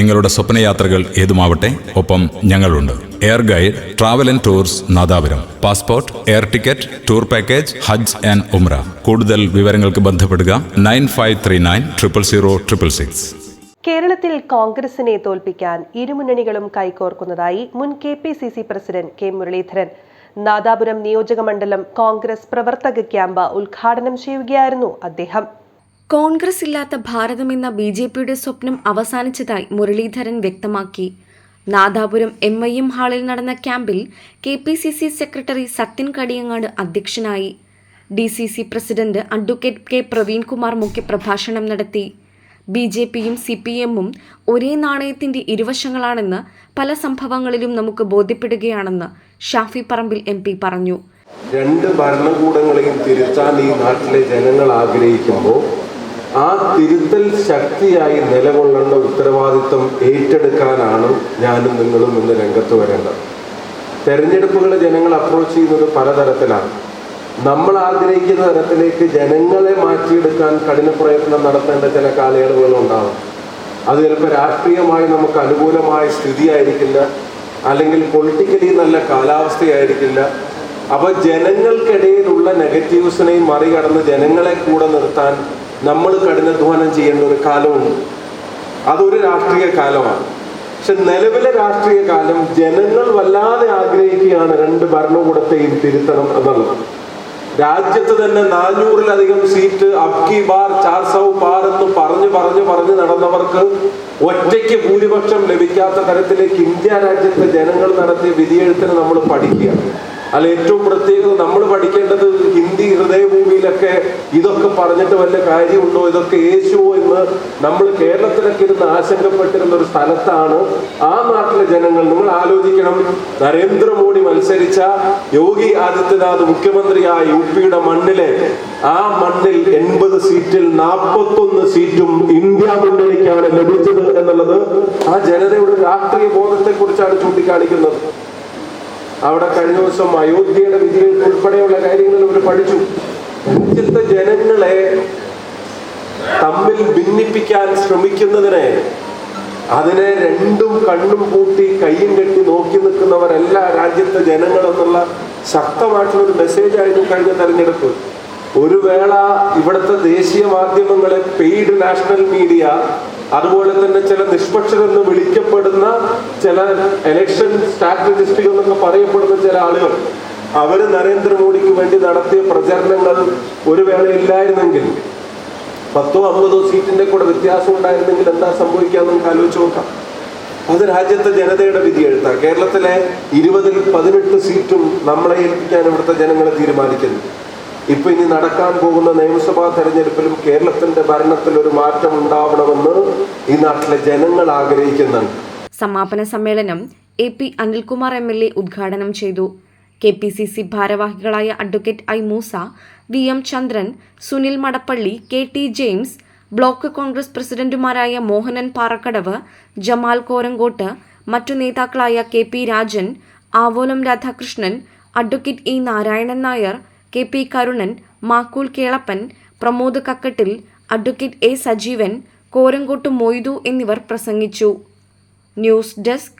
നിങ്ങളുടെ സ്വപ്നയാത്രകൾ ഏതുമാവട്ടെ ഒപ്പം ഞങ്ങളുണ്ട്. Air guide travel and tours Nadapuram. Passport air ticket tour package Hajj and ഉംറ കൂടുതൽ വിവരങ്ങൾക്ക് ബന്ധപ്പെടുക nine five three nine triple zero triple six. കേരളത്തിൽ കോൺഗ്രസിനെ തോൽപ്പിക്കാൻ ഇരുമുന്നണികളും കൈകോർക്കുന്നതായി മുൻ K P C C president K Muraleedharan. Nadapuram നിയോജകമണ്ഡലം കോൺഗ്രസ് പ്രവർത്തക ക്യാമ്പ് ഉദ്ഘാടനം ചെയ്യുകയായിരുന്നു അദ്ദേഹം. കോൺഗ്രസ് ഇല്ലാത്ത ഭാരതമെന്ന ബി ജെ പിയുടെ സ്വപ്നം അവസാനിച്ചതായി മുരളീധരൻ വ്യക്തമാക്കി. നാദാപുരം എം ഐ എം ഹാളിൽ നടന്ന ക്യാമ്പിൽ K P C C secretary Sathyan Kadiyangad അധ്യക്ഷനായി. D C C president advocate K Praveenkumar മുഖ്യപ്രഭാഷണം നടത്തി. ബി ജെ പിയും സി പി എമ്മും ഒരേ നാണയത്തിന്റെ ഇരുവശങ്ങളാണെന്ന് പല സംഭവങ്ങളിലും നമുക്ക് ബോധ്യപ്പെടുകയാണെന്ന് ഷാഫി പറമ്പിൽ എം പി പറഞ്ഞു. രണ്ട് ഭരണകൂടങ്ങളെയും തിരുത്താൻ ഈ നാട്ടിലെ ജനങ്ങൾ ആഗ്രഹിക്കുമ്പോൾ ആ തിരുത്തൽ ശക്തിയായി നിലകൊള്ളേണ്ട ഉത്തരവാദിത്വം ഏറ്റെടുക്കാനാണ് ഞാനും നിങ്ങളും ഇന്ന് രംഗത്ത് വരേണ്ടത്. തെരഞ്ഞെടുപ്പുകൾ ജനങ്ങൾ അപ്രോച്ച് ചെയ്യുന്നത് പലതരത്തിലാണ്. നമ്മൾ ആഗ്രഹിക്കുന്ന തരത്തിലേക്ക് ജനങ്ങളെ മാറ്റിയെടുക്കാൻ കഠിന പ്രയത്നം നടത്തേണ്ട ചില കാലയളവുകൾ ഉണ്ടാകും അത് ചിലപ്പോൾ രാഷ്ട്രീയമായി നമുക്ക് അനുകൂലമായ സ്ഥിതിയായിരിക്കില്ല അല്ലെങ്കിൽ പൊളിറ്റിക്കലി നല്ല കാലാവസ്ഥയായിരിക്കില്ല. അപ്പൊ ജനങ്ങൾക്കിടയിലുള്ള നെഗറ്റീവ്സിനെയും മറികടന്ന് ജനങ്ങളെ കൂടെ നിർത്താൻ നമ്മൾ കഠിനാധ്വാനം ചെയ്യേണ്ട ഒരു കാലമുണ്ട്. അതൊരു രാഷ്ട്രീയ കാലമാണ്. പക്ഷെ നിലവിലെ രാഷ്ട്രീയ കാലം ജനങ്ങൾ വല്ലാതെ ആഗ്രഹിക്കുകയാണ് രണ്ട് ഭരണകൂടത്തെയും തിരുത്തണം എന്നുള്ളത്. രാജ്യത്ത് തന്നെ നാനൂറിലധികം സീറ്റ് അബ്കി ബാർ ചാർ പാർ എന്ന് പറഞ്ഞു പറഞ്ഞു പറഞ്ഞു നടന്നവർക്ക് ഒറ്റയ്ക്ക് ഭൂരിപക്ഷം ലഭിക്കാത്ത തരത്തിലേക്ക് ഇന്ത്യ രാജ്യത്തെ ജനങ്ങൾ നടത്തിയ വിധിയെഴുത്തിന് നമ്മൾ പഠിക്കുക. അല്ല ഏറ്റവും പ്രത്യേകത നമ്മൾ പഠിക്കേണ്ടത് ഹിന്ദി ഹൃദയഭൂമിയിലൊക്കെ ഇതൊക്കെ പറഞ്ഞിട്ട് വല്ല കാര്യമുണ്ടോ? ഇതൊക്കെ യേശുവോ എന്ന് നമ്മൾ കേരളത്തിലൊക്കെ ഇരുന്ന് ആശങ്കപ്പെട്ടിരുന്ന ഒരു സ്ഥലത്താണ് ആ നാട്ടിലെ ജനങ്ങൾ. നിങ്ങൾ ആലോചിക്കണം നരേന്ദ്രമോദി മത്സരിച്ച യോഗി ആദിത്യനാഥ് മുഖ്യമന്ത്രിയായ യു പിയുടെ മണ്ണിലെ ആ മണ്ണിൽ എൺപത് സീറ്റിൽ നാൽപ്പത്തൊന്ന് സീറ്റും ഇന്ത്യ മുന്നണിക്കാണ് ലഭിച്ചത് എന്നുള്ളത് ആ ജനതയുടെ രാഷ്ട്രീയ ബോധത്തെ കുറിച്ചാണ് ചൂണ്ടിക്കാണിക്കുന്നത്. അവിടെ കഴിഞ്ഞ ദിവസം അയോധ്യയുടെ വിധികൾ ഉൾപ്പെടെയുള്ള കാര്യങ്ങൾ അവർ പഠിച്ചു. രാജ്യത്തെ ജനങ്ങളെ തമ്മിൽ ഭിന്നിപ്പിക്കാൻ ശ്രമിക്കുന്നതിനെ അതിനെ രണ്ടും കണ്ണും കൂട്ടി കയ്യും കെട്ടി നോക്കി നിൽക്കുന്നവരല്ല രാജ്യത്തെ ജനങ്ങൾ എന്നുള്ള ശക്തമായിട്ടുള്ള ഒരു മെസ്സേജ് ആയിരുന്നു കഴിഞ്ഞ തെരഞ്ഞെടുപ്പ്. ഒരു വേള ഇവിടുത്തെ ദേശീയ മാധ്യമങ്ങളെ പെയ്ഡ് നാഷണൽ മീഡിയ അതുപോലെ തന്നെ ചില നിഷ്പക്ഷരെന്ന് വിളിക്കപ്പെടുന്ന ചില എലക്ഷൻ സ്ട്രാറ്റജിസ്റ്റുകൾ എന്നൊക്കെ പറയപ്പെടുന്ന ചില ആളുകൾ അവർ നരേന്ദ്രമോദിക്ക് വേണ്ടി നടത്തിയ പ്രചരണങ്ങൾ ഒരു വേള ഇല്ലായിരുന്നെങ്കിൽ പത്തോ അമ്പതോ സീറ്റിന്റെ കൂടെ വ്യത്യാസം ഉണ്ടായിരുന്നെങ്കിൽ എന്താ സംഭവിക്കുക നമുക്ക് ആലോചിച്ച് നോക്കാം. അത് രാജ്യത്തെ ജനതയുടെ വിധി എഴുത്താം. കേരളത്തിലെ ഇരുപതിൽ പതിനെട്ട് സീറ്റും നമ്മളെ ഏൽപ്പിക്കാൻ ഇവിടുത്തെ ജനങ്ങളെ തീരുമാനിക്കുന്നു. ഇപ്പൊ ഇനി നടക്കാൻ പോകുന്ന നിയമസഭാ തെരഞ്ഞെടുപ്പിലും കേരളത്തിന്റെ ഭരണത്തിൽ ഒരു മാറ്റം ഉണ്ടാവണമെന്ന് ഈ നാട്ടിലെ ജനങ്ങൾ ആഗ്രഹിക്കുന്നുണ്ട്. സമാപന സമ്മേളനം A P Anilkumar M L A ഉദ്ഘാടനം ചെയ്തു. കെ പി സി സി ഭാരവാഹികളായ advocate I Moosa V M Chandran Sunil Madappally K T James block Congress പ്രസിഡന്റുമാരായ മോഹനൻ പാറക്കടവ് ജമാൽ കോരങ്കോട്ട് മറ്റു നേതാക്കളായ K P Rajan Avolam Radhakrishnan advocate E Narayanan Nair K P Karunan Makkool Kelappan Pramod Kakkattil advocate A Sajeevan Korangot Moythu എന്നിവർ പ്രസംഗിച്ചു. News desk